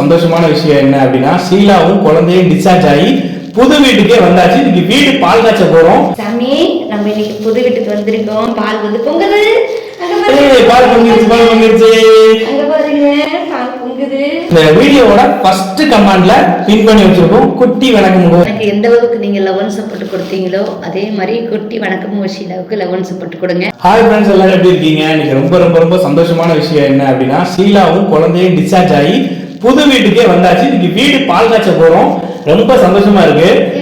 சந்தோஷமான விஷயம் என்ன அப்படின்னா ஷீலாவும் குழந்தையும் டிஸ்சார்ஜ் ஆகி புது வீட்டுக்கே வந்தாச்சு. இன்னைக்கு வீடு பால் காய்ச்ச போறோம். சாமி நம்ம இன்னைக்கு புது வீட்டுக்கு வந்திருக்கோம். பால் வந்து பொங்குது. பால் பொங்கிருச்சு பால் பொங்கிருச்சு. இந்த வீடியோவோட ஃபர்ஸ்ட் கமாண்ட்ல பின் பண்ணி வச்சிருக்கோம். குட்டி வணக்கம் எனக்கு எந்த அளவுக்கு நீங்க லெவன் சப்போர்ட் கொடுத்தீங்களோ அதே மாதிரி குட்டி வணக்கம் வஷீலாவுக்கு லெவன் சப்போர்ட் கொடுங்க. ஹாய் ஃப்ரெண்ட்ஸ் எல்லாரும் எப்படி இருக்கீங்க? இன்னைக்கு ரொம்ப ரொம்ப ரொம்ப சந்தோஷமான விஷயம் என்ன அப்படின்னா ஷீலாவும் குழந்தையும் டிஸ்சார்ஜ் ஆகி புது வீட்டுக்கே வந்தாச்சு. இன்னைக்கு வீடு பால் காய்ச்ச போறோம். ரொம்ப சந்தோஷமா இருக்கு.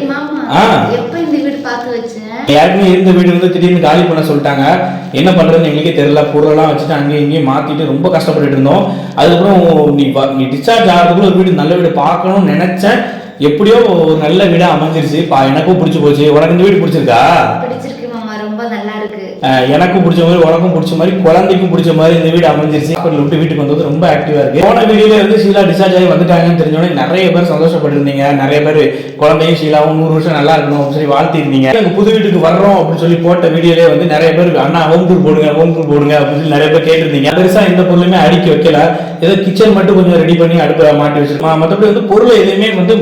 யாருக்குமே இருந்த வீடு வந்து திடீர்னு காலி பண்ண சொல்லிட்டாங்க. என்ன பண்றதுன்னு எங்களுக்கே தெரியல. பொருளெல்லாம் வச்சுட்டு அங்கேயும் இங்கேயும் மாத்திட்டு ரொம்ப கஷ்டப்பட்டுட்டு இருந்தோம். அதுக்கப்புறம் நீ ப- நீ டிஸ்சார்ஜ் ஆகிறதுக்குள்ள ஒரு வீடு நல்ல வீடு பார்க்கணும்னு நினைச்சேன். எப்படியோ ஒரு நல்ல வீடா அமைஞ்சிருச்சு. பா எனக்கும் பிடிச்சி போச்சு. உனக்கு இந்த வீடு பிடிச்சிருக்கா பிடிச்சிருக்கு மாமா ரொம்ப நல்லா இருக்கு அஹ் எனக்கும் பிடிச்ச மாதிரி உனக்கும் பிடிச்ச மாதிரி குழந்தைக்கும் பிடிச்ச மாதிரி இந்த வீடு அமைஞ்சிருச்சு. ஹாஸ்பிட்டல் விட்டு வீட்டுக்கு வந்தது ரொம்ப ஆக்டிவா இருக்கு. போன வீடியோல இருந்து ஷீலா டிஸ்சார்ஜ் ஆகி வந்துட்டாங்கன்னு தெரிஞ்சோடனே நிறைய பேர் சந்தோஷப்பட்டிருந்தீங்க. நிறைய பேர் குழந்தையும் ஷீலாவும் நூறு வருஷம் நல்லா இருக்கணும் அப்படின்னு சொல்லி வாழ்த்திருந்தீங்க எங்க புது வீட்டுக்கு வர்றோம் அப்படின்னு சொல்லி போட்ட வீடியோலே வந்து நிறைய பேர் அண்ணா ஹோம் டூர் போடுங்க ஹோம் டூர் போடுங்க அப்படின்னு சொல்லி நிறைய பேர் கேட்டிருந்தீங்க. பெருசா எந்த பொருளுமே அடுக்கி வைக்கல. ஏதோ கிச்சன் மட்டும் கொஞ்சம் ரெடி பண்ணி அடுப்பை மாட்டி வச்சிருக்கோம். மற்றபடி வந்து பொருள் எதுவுமே வந்து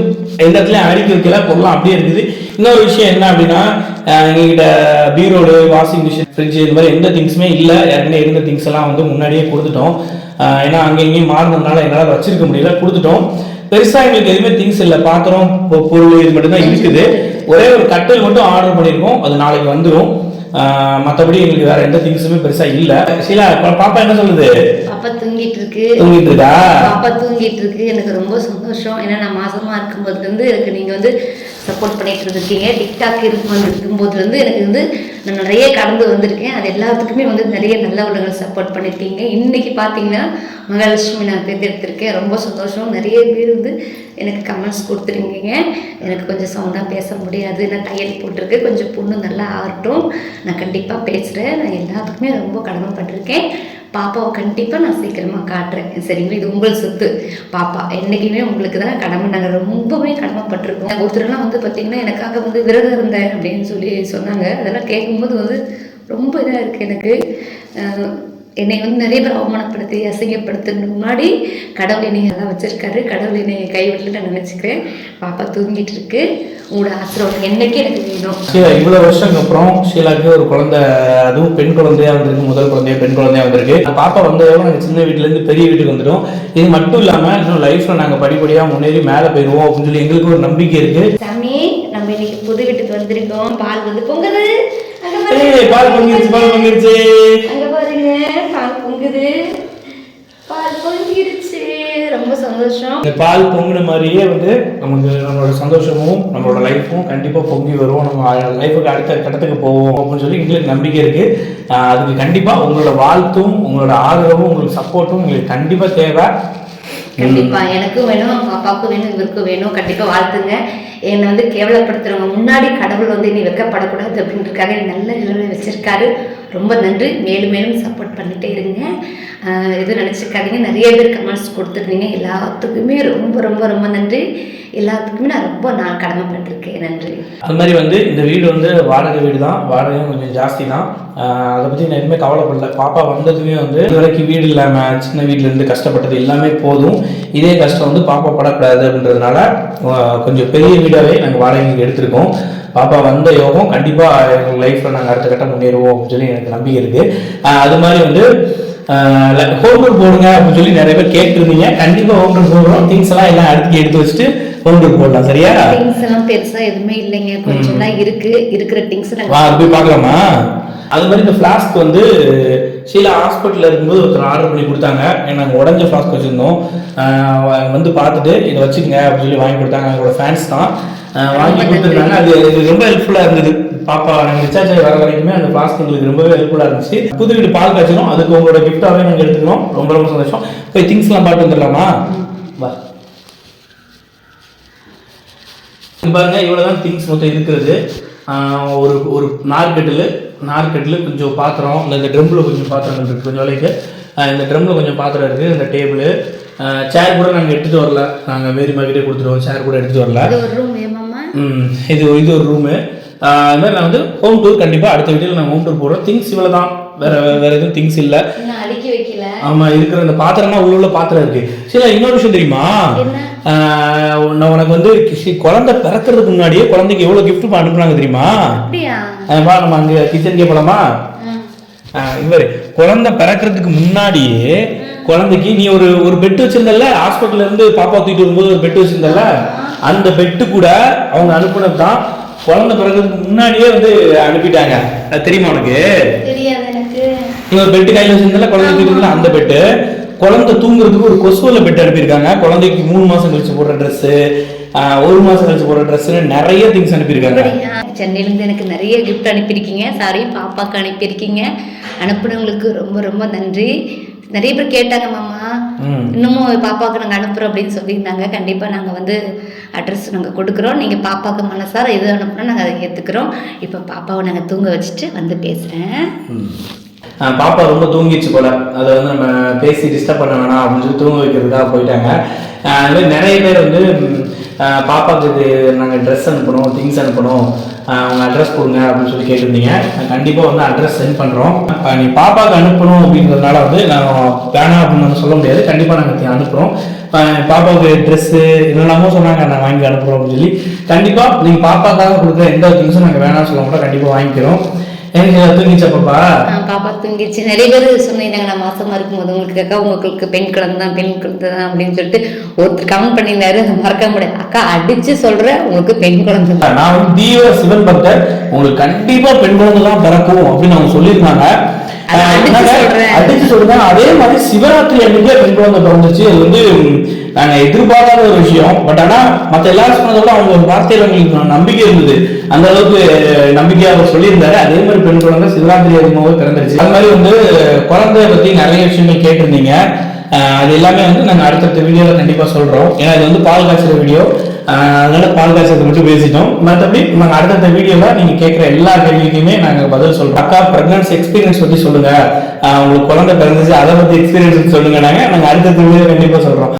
எந்த இடத்துலயும் அடுக்கி வைக்கல. பொருளும் அப்படியே இருக்குது. இன்னொரு விஷயம் என்ன அப்படின்னா எங்ககிட்ட பீரோடு வாஷிங் மிஷின் ஃப்ரிட்ஜ் இந்த மாதிரி எந்த திங்ஸுமே இல்லை. ஏற்கனவே இருந்த திங்ஸ் எல்லாம் வந்து முன்னாடியே கொடுத்துட்டோம். ஏன்னா அங்கே இங்கேயும் மாறினதுனால எங்களால் வச்சிருக்க முடியல கொடுத்துட்டோம். பெருசா எங்களுக்கு எதுவுமே திங்ஸ் இல்லை. பாத்திரம் பொருள் இது மட்டும் தான் இருக்குது. ஒரே ஒரு கட்டில் மட்டும் ஆர்டர் பண்ணியிருக்கோம். அது நாளைக்கு வந்துடும் மற்றபடி எங்களுக்கு வேற எந்த திங்ஸுமே பெருசா இல்லை. ஷீலா பாப்பா என்ன சொல்லுது? பாப்பா தூங்கிட்டு இருக்கு. தூங்கிட்டு இருக்கா? பாப்பா தூங்கிட்டு இருக்கு. எனக்கு ரொம்ப சந்தோஷம். ஏன்னா நான் மாசமா இருக்கும்போது வந்து எனக்கு நீங்க வந்து சப்போர்ட் பண்ணிட்டு இருந்திருக்கீங்க டிக்டாக் இருக்கும் இருக்கும்போது வந்து எனக்கு வந்து நான் நிறைய கடந்து வந்திருக்கேன். அது எல்லாத்துக்குமே வந்து நிறைய நல்ல உள்ளங்கள் சப்போர்ட் பண்ணியிருக்கீங்க இன்னைக்கு பார்த்தீங்கன்னா மகாலட்சுமி நான் தேர்ந்தெடுத்திருக்கேன். ரொம்ப சந்தோஷம். நிறைய பேர் வந்து எனக்கு கமெண்ட்ஸ் கொடுத்துருக்கீங்க. எனக்கு கொஞ்சம் சவுண்டாக பேச முடியாது. நான் தையல் போட்டிருக்கு. கொஞ்சம் பொண்ணு நல்லா ஆகட்டும். நான் கண்டிப்பாக பேசுகிறேன் நான் எல்லாத்துக்குமே ரொம்ப கடமைப்பட்டிருக்கேன். பாப்பாவை கண்டிப்பாக நான் சீக்கிரமாக காட்டுறேன். சரிங்களா? இது உங்கள் சொத்து. பாப்பா என்றைக்குமே உங்களுக்கு தான் கடமை. நாங்கள் ரொம்பவே கடமைப்பட்டிருக்கோம். ஒருத்தர்லாம் வந்து பார்த்திங்கன்னா எனக்காக வந்து விரதம் இருந்தேன் அப்படின்னு சொல்லி சொன்னாங்க. அதெல்லாம் கேட்கும்போது வந்து ரொம்ப இதாக இருக்குது எனக்கு. என்னை வந்து நிறைய பேர் அவமானப்படுத்தி அசிங்கப்படுத்துறதுக்கு முன்னாடி கடவுள் என்னை நல்லா வச்சிருக்காரு. கடவுள் என்னை கைவிடல நான் நினச்சிக்கிறேன். பாப்பா தூங்கிட்டு இருக்கு. உங்களோட ஆசீர்வாதம் என்னைக்கு எனக்கு வேணும். ஷீலா இவ்வளவு வருஷம் அப்புறம் ஷீலாக்கு ஒரு குழந்தை அதுவும் பெண் குழந்தையா வந்திருக்கு முதல் குழந்தையா பெண் குழந்தையா வந்திருக்கு. பாப்பா வந்ததோட நாங்கள் சின்ன வீட்டுல இருந்து பெரிய வீட்டுக்கு வந்துடும் இது மட்டும் இல்லாம இன்னும் லைஃப்ல நாங்க படிப்படியா முன்னேறி மேல போயிருவோம் அப்படின்னு சொல்லி எங்களுக்கு ஒரு நம்பிக்கை இருக்கு. சாமி நம்ம இன்னைக்கு புது வீட்டுக்கு வந்திருக்கோம். பால் வந்து பொங்குது. ஏய், பால் பொங்கிருச்சு பால் பொங்கிருச்சு. பொங்குது. பால் பொங்கிருச்சு. ரொம்ப சந்தோஷம். இந்த பால் பொங்கின மாதிரியே வந்து நமக்கு நம்மளோட சந்தோஷமும் நம்மளோட லைஃப்பும் கண்டிப்பா பொங்கி வரும். நம்ம லைஃபுக்கு அடுத்த கட்டத்துக்கு போவோம் அப்படின்னு சொல்லி எங்களுக்கு நம்பிக்கை இருக்கு. ஆஹ் அதுக்கு கண்டிப்பா உங்களோட வாழ்த்தும் உங்களோட ஆதரவும் உங்களுக்கு சப்போர்ட்டும் உங்களுக்கு கண்டிப்பா தேவை. கண்டிப்பா. எனக்கும் வேணும் பாப்பாவுக்கும் வேணும் இவருக்கும் வேணும். கண்டிப்பா வாழ்த்துங்க. என்னை வந்து கேவலப்படுத்துறவங்க முன்னாடி கடவுள் வந்து இனி வெக்கப்படக்கூடாது அப்படின்றதுக்காக நல்ல நிலைமையில வச்சிருக்காரு. ரொம்ப நன்றி. மேலும் மேலும் சப்போர்ட் பண்ணிட்டே இருங்க. எதுவும் நினச்சிக்காதீங்க. நிறைய பேர் கமெண்ட்ஸ் கொடுத்துருந்தீங்க. எல்லாத்துக்குமே ரொம்ப ரொம்ப ரொம்ப நன்றி. எல்லாத்துக்குமே நான் ரொம்ப நான் கடமைப்பட்டிருக்கேன் நன்றி. அது மாதிரி வந்து இந்த வீடு வந்து வாடகை வீடு தான் வாடகையும் கொஞ்சம் ஜாஸ்தி தான் அதை பற்றி நான் எதுவுமே கவலைப்படல. பாப்பா வந்ததுமே வந்து இது வரைக்கும் வீடு இல்லாமல் சின்ன வீட்டிலேருந்து கஷ்டப்பட்டது எல்லாமே போதும். இதே கஷ்டம் வந்து பாப்பா படக்கூடாது அப்படின்றதுனால கொஞ்சம் பெரிய வீடாகவே நாங்கள் வாடகைக்கு எடுத்திருக்கோம். பாப்பா வந்த யோகம் கண்டிப்பாக எங்கள் லைஃப்பில் நாங்கள் அடுத்த கட்டம் முன்னேறுவோம் அப்படின்னு சொல்லி எனக்கு நம்பிக்கை இருக்குது அது மாதிரி வந்து ஹோம் டூர் போடுங்க அப்படின்னு சொல்லி நிறைய பேர் கேட்டுருந்தீங்க. கண்டிப்பாக ஹோம் டூர் போடுறோம். திங்ஸ் எல்லாம் எல்லாம் அடுத்து எடுத்து வச்சுட்டு ஹோம் டூர் போடலாம். சரியா? திங்ஸ் எல்லாம் பெருசா எதுவுமே இல்லைங்க. கொஞ்சம் தான் இருக்கு. இருக்கிற திங்ஸ் வா அது போய் பார்க்கலாமா? அது மாதிரி இந்த ஃப்ளாஸ்க் வந்து ஷீலா ஹாஸ்பிட்டலில் இருக்கும்போது ஒருத்தர் ஆர்டர் பண்ணி கொடுத்தாங்க. நாங்கள் உடஞ்ச ஃப்ளாஸ்க் வச்சுருந்தோம். வந்து பார்த்துட்டு இதை வச்சுக்கங்க அப்படின்னு சொல்லி வாங்கி கொடுத்தாங்க. எங்களோட ஃபேன்ஸ் தான். வாங்கி கொடுத்துருந்தாங்க அது எங்களுக்கு ரொம்ப ஹெல்ப்ஃபுல்லாக இருந்தது. பாப்பா நாங்கள் ரிச்சார்ஜ் ஆகி வர வரைக்குமே அந்த ஃப்ளாஸ்க் எங்களுக்கு ரொம்பவே ஹெல்ப்ஃபுல்லாக இருந்துச்சு. புது வீடு பால் காய்ச்சணும் அதுக்கு உங்களோட கிஃப்டாகவே நாங்கள் எடுத்துக்கிறோம் ரொம்ப ரொம்ப சந்தோஷம். போய் திங்ஸ்லாம் பார்த்து வந்துடலாமா? வா. பாருங்க இவ்வளவுதான் திங்ஸ் மொத்தம் இருக்கிறது. ஒரு ஒரு நார்கட்டில் நார்கட்டில் கொஞ்சம் பாத்திரம் இந்த ட்ரம்மில் கொஞ்சம் பாத்திரம் இருக்குது கொஞ்சம் விலைக்கு. இந்த ட்ரம்மில் கொஞ்சம் பாத்திரம் இருக்குது இந்த டேபிள் சேர் கூட நாங்கள் எடுத்துகிட்டு வரல. நாங்கள் வேறு மார்க்கிட்டே கொடுத்துருவோம் சேர் கூட எடுத்துகிட்டு வரல. இது இது ஒரு ரூமு அது மாதிரி நான் வந்து ஹோம் டூர் கண்டிப்பாக அடுத்த வீட்டில் நான் ஹோம் டூர் போடுறோம் திங்ஸ் இவ்வளோ தான் வேறு வேறு எதுவும் திங்ஸ் இல்லை. அடுக்கி ஆமா இருக்கிற அந்த பாத்திரம்னா உள்ள உள்ள பாத்திரம் இருக்கு. சரி இன்னொரு விஷயம் தெரியுமா? உன்னை- உனக்கு வந்து குழந்தை பிறக்கிறதுக்கு முன்னாடியே குழந்தைக்கு எவ்வளவு gift அனுப்புனாங்க தெரியுமா? வா நம்ம அங்க கிச்சனுக்கே போலாமா? இவரு குழந்தை பிறக்கிறதுக்கு முன்னாடியே குழந்தைக்கு நீ ஒரு ஒரு பெட் வச்சிருந்தல்ல? ஹாஸ்பிட்டல்ல இருந்து பாப்பா தூக்கிட்டு வரும்போது ஒரு பெட் வச்சிருந்தல்ல? அந்த பெட்டு கூட அவங்க அனுப்புனது தான் குழந்தை பிறக்கிறதுக்கு முன்னாடியே வந்து அனுப்பிட்டாங்க. தெரியுமா உனக்கு? ஒரு பெட்டு கையில் வச்சிருந்தல குழந்தை தூக்கிட்டு அந்த பெட்டு குழந்தை தூங்குறதுக்கு ஒரு கொசுவல பெட் அனுப்பியிருக்காங்க. குழந்தைக்கு மூணு மாசம் கழிச்சு போடுற ட்ரெஸ் ஒரு மாசம் கழிச்சு போடுற ட்ரெஸ் நிறைய திங்ஸ் அனுப்பியிருக்காங்க? சென்னையிலேருந்து எனக்கு நிறைய gift அனுப்பியிருக்கீங்க. சாரி பாப்பாக்கு அனுப்பியிருக்கீங்க. அனுப்புனவங்களுக்கு ரொம்ப ரொம்ப நன்றி. நிறைய பேர் கேட்டாங்க மாமா. இன்னமும் பாப்பாவுக்கு நாங்கள் அனுப்புகிறோம் அப்படின்னு சொல்லியிருந்தாங்க. கண்டிப்பாக நாங்கள் வந்து அட்ரஸ் நாங்கள் கொடுக்குறோம். நீங்கள் பாப்பாவுக்கு மனசார எது அனுப்புனா நாங்கள் அதை ஏற்றுக்கிறோம் இப்போ பாப்பாவை நாங்கள் தூங்க வச்சுட்டு வந்து பேசுகிறேன் பாப்பா ரொம்ப தூங்கிடுச்சு போல. அதை வந்து நம்ம பேசி டிஸ்டர்ப் பண்ண வேணாம் அப்படின்னு சொல்லி தூங்க வைக்கிறதுக்காக போயிட்டாங்க. அதுமாதிரி நிறைய பேர் வந்து பாப்பாவுக்கு இது நாங்கள் ட்ரெஸ் அனுப்பணும் திங்ஸ் அனுப்பணும். உங்கள் அட்ரஸ் கொடுங்க அப்படின்னு சொல்லி கேட்டிருந்தீங்க. கண்டிப்பாக வந்து அட்ரஸ் சென்ட் பண்ணுறோம் நீ பாப்பாவுக்கு அனுப்பணும் அப்படிங்கிறதுனால வந்து நான் வேணாம் அப்படின்னு வந்து சொல்ல முடியாது. கண்டிப்பாக நாங்கள் அனுப்புகிறோம் பாப்பாவுக்கு ட்ரெஸ்ஸு என்னெல்லாமோ சொன்னாங்க நான் வாங்கி அனுப்புகிறோம் அப்படின்னு சொல்லி. கண்டிப்பாக நீங்கள் பாப்பாக்காக கொடுக்குற எந்த திங்ஸும் நாங்கள் வேணாம்னு சொல்ல மாட்டோம். கண்டிப்பாக வாங்கிக்கிறோம். எனக்கு தூங்கிச்சா பாப்பா? பாப்பா தூங்கிடுச்சு நிறைய பேர் சொன்னிருந்தாங்க நான் மாசமா இருக்கும்போது உங்களுக்கு அக்கா உங்களுக்கு பெண் குழந்தை தான் பெண் குழந்தை தான் அப்படின்னு சொல்லிட்டு ஒருத்தர் கமெண்ட் பண்ணியிருந்தாரு. அதை மறக்க முடியாது அக்கா அடிச்சு சொல்றேன் உங்களுக்கு பெண் குழந்தை தான். நான் வந்து தீவிர சிவன் பக்தர். உங்களுக்கு கண்டிப்பா பெண் குழந்தை தான் பிறக்கும் அப்படின்னு அவங்க சொல்லியிருந்தாங்க. அடிச்சு சொல்றேன். அதே மாதிரி சிவராத்திரி அன்னைக்கே பெண் குழந்தை பிறந்துச்சு அது வந்து நாங்க எதிர்பார்க்காத ஒரு விஷயம் பட் ஆனா மத்த எல்லாரும் சொன்னதோட அவங்க ஒரு வார்த்தையில உங்களுக்கு நம்பிக்கை இருந்தது. அந்த அளவுக்கு நம்பிக்கையா அவர் சொல்லியிருந்தாரு. அதே மாதிரி பெண் குழந்தை சிவராத்திரி அதிகமாக பிறந்துருச்சு. அது மாதிரி வந்து குழந்தைய பத்தி நிறைய விஷயங்கள் கேட்டிருந்தீங்க. அது எல்லாமே வந்து நாங்கள் அடுத்தடுத்த வீடியோவில் கண்டிப்பாக சொல்கிறோம் ஏன்னா இது வந்து பால் காய்ச்சல் வீடியோ. அதனால பால் காய்ச்சலை மட்டும் பேசிட்டோம். மற்றபடி நாங்கள் அடுத்தடுத்த வீடியோவில் நீங்கள் கேட்குற எல்லா கேள்விக்குமே நாங்கள் பதில் சொல்கிறோம் அக்கா ப்ரெக்னன்சி எக்ஸ்பீரியன்ஸ் பற்றி சொல்லுங்கள் உங்களுக்கு குழந்தை பிறந்துச்சு அதை பற்றி எக்ஸ்பீரியன்ஸ் சொல்லுங்க நாங்கள் நாங்கள் அடுத்தடுத்த வீடியோ கண்டிப்பாக சொல்கிறோம்